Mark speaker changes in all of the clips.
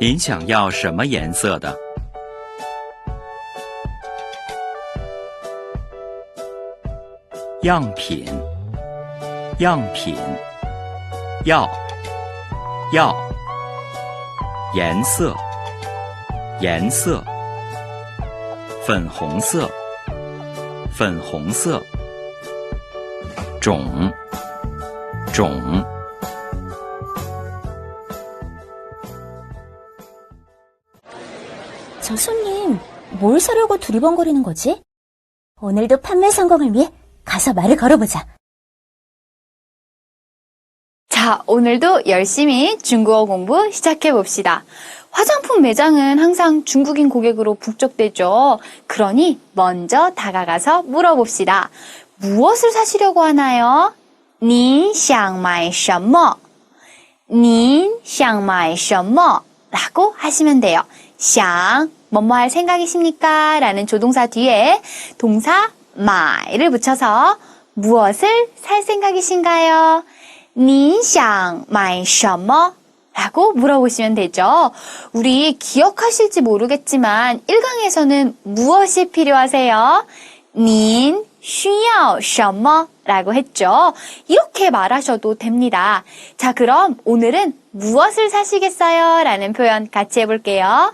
Speaker 1: 您想要什么颜色的？样品，样品，要，要，颜色，颜色，粉红色，粉红色，种，种。
Speaker 2: 저 손님, 뭘 사려고 두리번거리는 거지? 오늘도 판매 성공을 위해 가서 말을 걸어보자.
Speaker 3: 자, 오늘도 열심히 중국어 공부 시작해 봅시다. 화장품 매장은 항상 중국인 고객으로 북적대죠. 그러니 먼저 다가가서 물어봅시다. 무엇을 사시려고 하나요? 您想买什么?您想买什么? 라고 하시면 돼요. 想, 뭐뭐 할 생각이십니까? 라는 조동사 뒤에 동사买를 붙여서 무엇을 살 생각이신가요? 你想买什么? 라고 물어보시면 되죠. 우리 기억하실지 모르겠지만 1강에서는 무엇이 필요하세요? 您需要什么? 라고 했죠. 이렇게 말하셔도 됩니다. 자, 그럼 오늘은 무엇을 사시겠어요? 라는 표현 같이 해볼게요.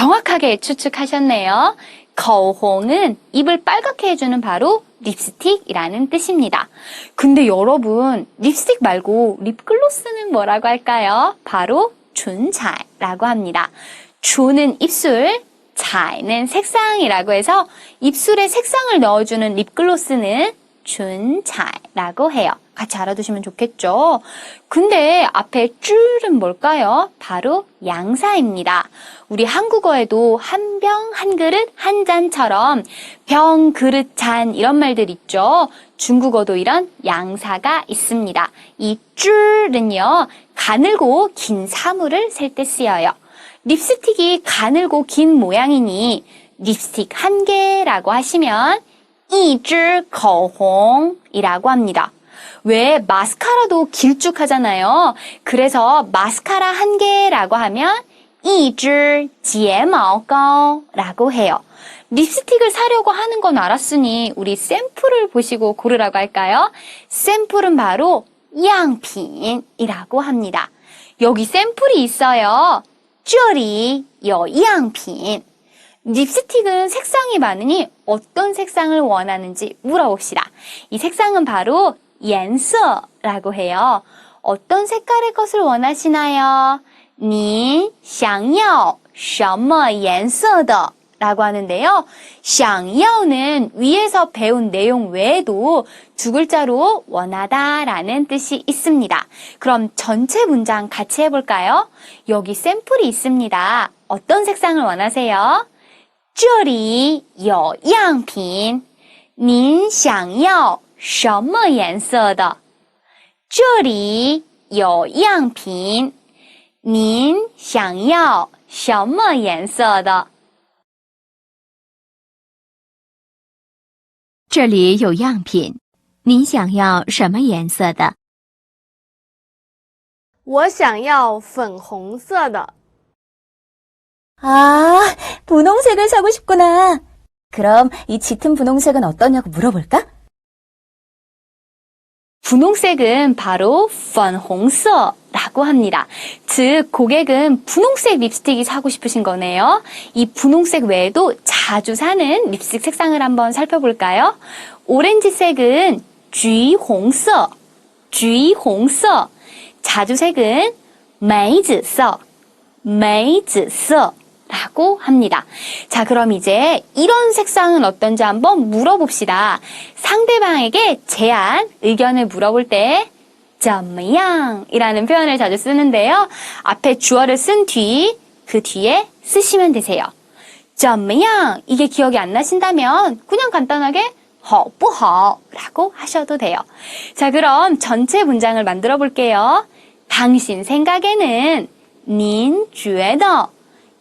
Speaker 3: 정확하게 추측하셨네요. 거홍은 입을 빨갛게 해주는 바로 립스틱이라는 뜻입니다. 근데 여러분, 립스틱 말고 립글로스는 뭐라고 할까요? 바로 준잘라고 합니다. 준은 입술, 잘는 색상이라고 해서 입술에 색상을 넣어주는 립글로스는 준잘라고 해요. 같이 알아두시면 좋겠죠? 근데 앞에 쭈은 뭘까요? 바로 양사입니다. 우리 한국어에도 한 병, 한 그릇, 한 잔처럼 병, 그릇, 잔 이런 말들 있죠? 중국어도 이런 양사가 있습니다. 이 쭈은요, 가늘고 긴 사물을 셀 때 쓰여요. 립스틱이 가늘고 긴 모양이니 립스틱 한 개라고 하시면 이즈 거홍이라고 합니다. 왜 마스카라도 길쭉하잖아요. 그래서 마스카라 한 개라고 하면 이즈 지에마오가오라고 해요. 립스틱을 사려고 하는 건 알았으니 우리 샘플을 보시고 고르라고 할까요? 샘플은 바로 양핀이라고 합니다. 여기 샘플이 있어요. 쭈리 요 양핀. 립스틱은 색상이 많으니 어떤 색상을 원하는지 물어봅시다. 이 색상은 바로 颜色라고 해요. 어떤 색깔의 것을 원하시나요? 你想要什么颜色的 라고 하는데요. 想要는 위에서 배운 내용 외에도 두 글자로 원하다 라는 뜻이 있습니다. 그럼 전체 문장 같이 해볼까요? 여기 샘플이 있습니다. 어떤 색상을 원하세요? 这里有样品，您想要什么颜色的？这里有样品，您想要什么颜色的？
Speaker 4: 这里有样品，您想要什么颜色的？
Speaker 5: 我想要粉红色的。
Speaker 2: 아, 분홍색을 사고 싶구나. 그럼 이 짙은 분홍색은 어떠냐고 물어볼까?
Speaker 3: 분홍색은 바로 粉红色라고 합니다. 즉, 고객은 분홍색 립스틱이 사고 싶으신 거네요. 이 분홍색 외에도 자주 사는 립스틱 색상을 한번 살펴볼까요? 오렌지색은 쥐홍서, 쥐홍서. 자주색은 메이즈서, 메이즈서. 라고 합니다. 자, 그럼 이제 이런 색상은 어떤지 한번 물어봅시다. 상대방에게 제안, 의견을 물어볼 때 점양 이라는 표현을 자주 쓰는데요. 앞에 주어를 쓴 뒤, 그 뒤에 쓰시면 되세요. 점양 이게 기억이 안 나신다면 그냥 간단하게 허뿌허 라고 하셔도 돼요. 자, 그럼 전체 문장을 만들어 볼게요. 당신 생각에는 닌觉더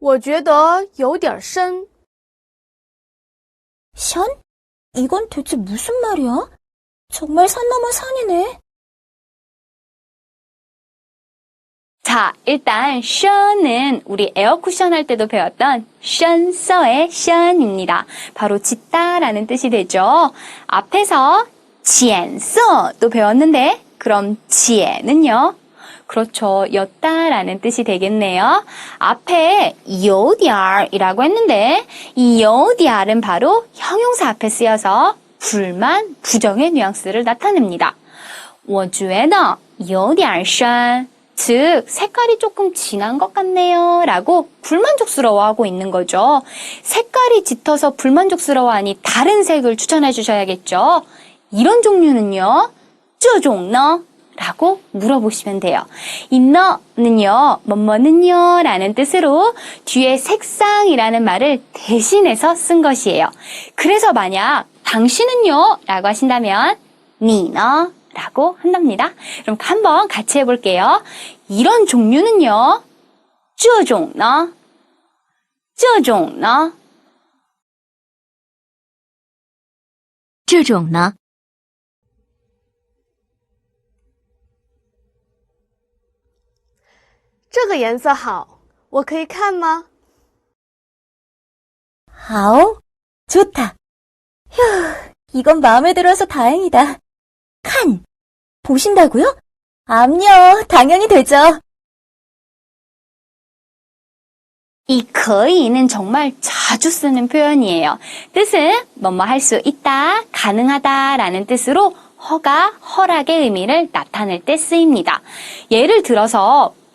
Speaker 5: 我觉得有点深。
Speaker 2: 션? 이건 대체 무슨 말이야? 정말 산 넘어 산이네.
Speaker 3: 자, 일단 션은 우리 에어쿠션 할 때도 배웠던 션서의 션입니다. 바로 짓다라는 뜻이 되죠. 앞에서 지엔서도 배웠는데 그럼 지엔은요? 그렇죠. 였다라는 뜻이 되겠네요. 앞에 요디알이라고 했는데 이 요디알은 바로 형용사 앞에 쓰여서 불만, 부정의 뉘앙스를 나타냅니다. 我觉得有点深. 즉, 색깔이 조금 진한 것 같네요. 라고 불만족스러워하고 있는 거죠. 색깔이 짙어서 불만족스러워하니 다른 색을 추천해 주셔야겠죠. 이런 종류는요, 这种呢? 라고 물어보시면 돼요. 이 너는요, 뭐뭐는요 라는 뜻으로 뒤에 색상이라는 말을 대신해서 쓴 것이에요. 그래서 만약 당신은요 라고 하신다면 니너 라고 한답니다. 그럼 한번 같이 해볼게요. 이런 종류는요, 这种呢?这种呢?
Speaker 4: 这种呢？
Speaker 5: 这个颜色好，我可以看吗？
Speaker 2: 아오, 좋다. 휴, 이건 마음에 들어서 다행이다. 칸, 보신다고요? 암요, 당연히 되죠.
Speaker 3: 이 거의는 정말 자주 쓰는 표현이에요. 뜻은 뭐뭐 할 수 있다, 가능하다 라는 뜻으로 허가, 허락의 의미를 나타낼 때 쓰입니다. 예를 들어서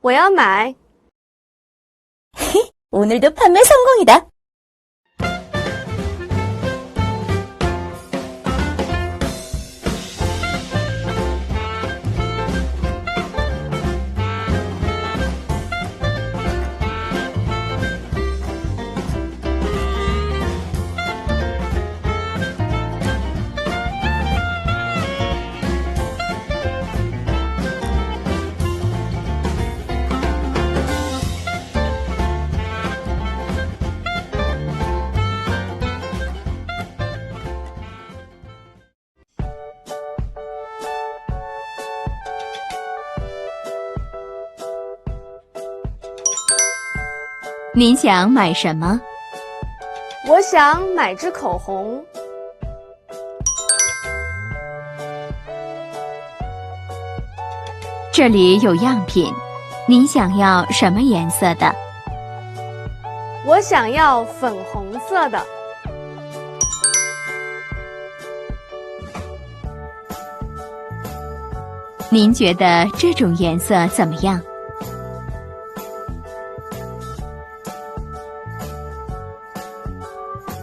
Speaker 5: 我要买。
Speaker 2: 오늘도 판매 성공이다. “
Speaker 4: 您想买什么？
Speaker 5: 我想买支口红。
Speaker 4: 这里有样品，您想要什么颜色的？
Speaker 5: 我想要粉红色的。
Speaker 4: 您觉得这种颜色怎么样？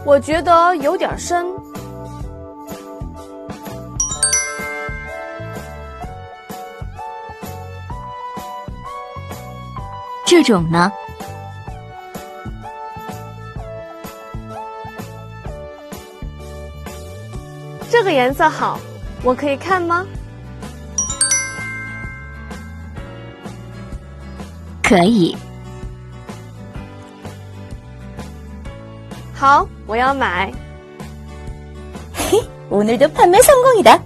Speaker 5: 我觉得有点深。
Speaker 4: 这种呢？
Speaker 5: 这个颜色好，我可以看吗？
Speaker 4: 可以。
Speaker 5: 好，我要买。
Speaker 2: 오늘도 판매 성공이다.